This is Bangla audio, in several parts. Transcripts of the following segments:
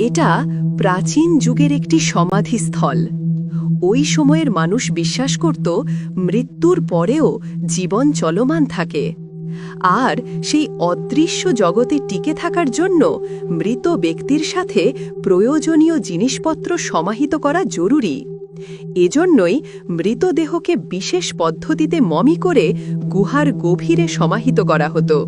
এটা প্রাচীন যুগের একটি সমাধিস্থল। ওই সময়ের মানুষ বিশ্বাস করত, মৃত্যুর পরেও জীবন চলমান থাকে। আর সেই অদৃশ্য জগতে টিকে থাকার জন্য মৃত ব্যক্তির সাথে প্রয়োজনীয় জিনিসপত্র সমাহিত করা জরুরি। এজন্যই মৃতদেহকে বিশেষ পদ্ধতিতে মমি করে গুহার গভীরে সমাহিত করা হতো।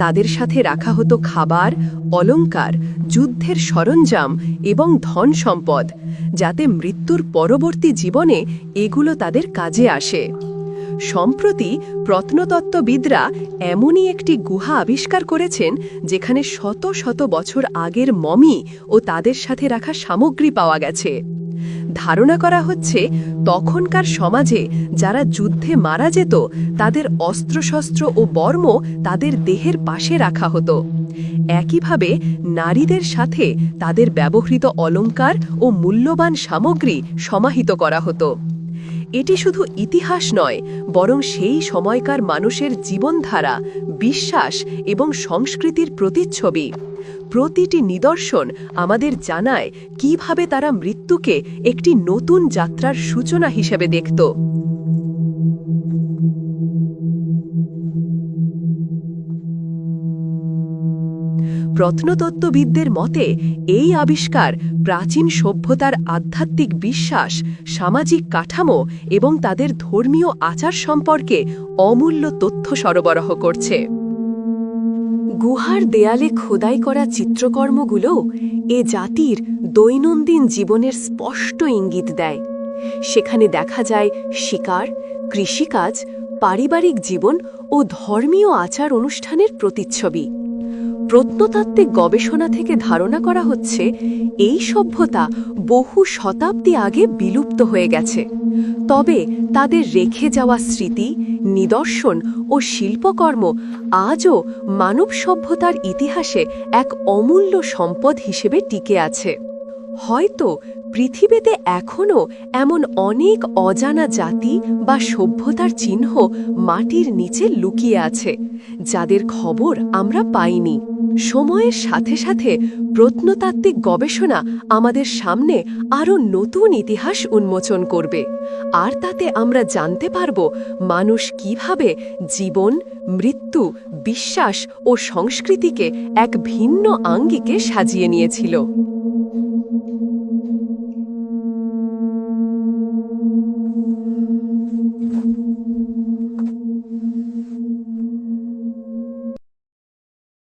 তাদের সাথে রাখা হতো খাবার, অলংকার, যুদ্ধের সরঞ্জাম এবং ধন সম্পদ, যাতে মৃত্যুর পরবর্তী জীবনে এগুলো তাদের কাজে আসে। সম্প্রতি প্রত্নতত্ত্ববিদরা এমনই একটি গুহা আবিষ্কার করেছেন, যেখানে শত শত বছর আগের মমি ও তাদের সাথে রাখা সামগ্রী পাওয়া গেছে। ধারণা করা হচ্ছে তখনকার সমাজে যারা যুদ্ধে মারা যেত, তাদের অস্ত্রশস্ত্র ও বর্ম তাদের দেহের পাশে রাখা হতো। একইভাবে নারীদের সাথে তাদের ব্যবহৃত অলঙ্কার ও মূল্যবান সামগ্রী সমাহিত করা হতো। এটি শুধু ইতিহাস নয়, বরং সেই সময়কার মানুষের জীবনধারা, বিশ্বাস এবং সংস্কৃতির প্রতিচ্ছবি। প্রতিটি নিদর্শন আমাদের জানায় কীভাবে তারা মৃত্যুকে একটি নতুন যাত্রার সূচনা হিসেবে দেখত। প্রত্নতত্ত্ববিদদের মতে, এই আবিষ্কার প্রাচীন সভ্যতার আধ্যাত্মিক বিশ্বাস, সামাজিক কাঠামো এবং তাদের ধর্মীয় আচার সম্পর্কে অমূল্য তথ্য সরবরাহ করছে। গুহার দেয়ালে খোদাই করা চিত্রকর্মগুলো এ জাতির দৈনন্দিন জীবনের স্পষ্ট ইঙ্গিত দেয়। সেখানে দেখা যায় শিকার, কৃষিকাজ, পারিবারিক জীবন ও ধর্মীয় আচার অনুষ্ঠানের প্রতিচ্ছবি। প্রত্নতাত্ত্বিক গবেষণা থেকে ধারণা করা হচ্ছে, এই সভ্যতা বহু শতাব্দী আগে বিলুপ্ত হয়ে গেছে। তবে তাদের রেখে যাওয়া স্মৃতি, নিদর্শন ও শিল্পকর্ম আজও মানব সভ্যতার ইতিহাসে এক অমূল্য সম্পদ হিসেবে টিকে আছে। হয়তো পৃথিবীতে এখনও এমন অনেক অজানা জাতি বা সভ্যতার চিহ্ন মাটির নিচে লুকিয়ে আছে, যাদের খবর আমরা পাইনি। সময়ের সাথে সাথে প্রত্নতাত্ত্বিক গবেষণা আমাদের সামনে আরও নতুন ইতিহাস উন্মোচন করবে। আর তাতে আমরা জানতে পারব মানুষ কীভাবে জীবন, মৃত্যু, বিশ্বাস ও সংস্কৃতিকে এক ভিন্ন আঙ্গিকে সাজিয়ে নিয়েছিল।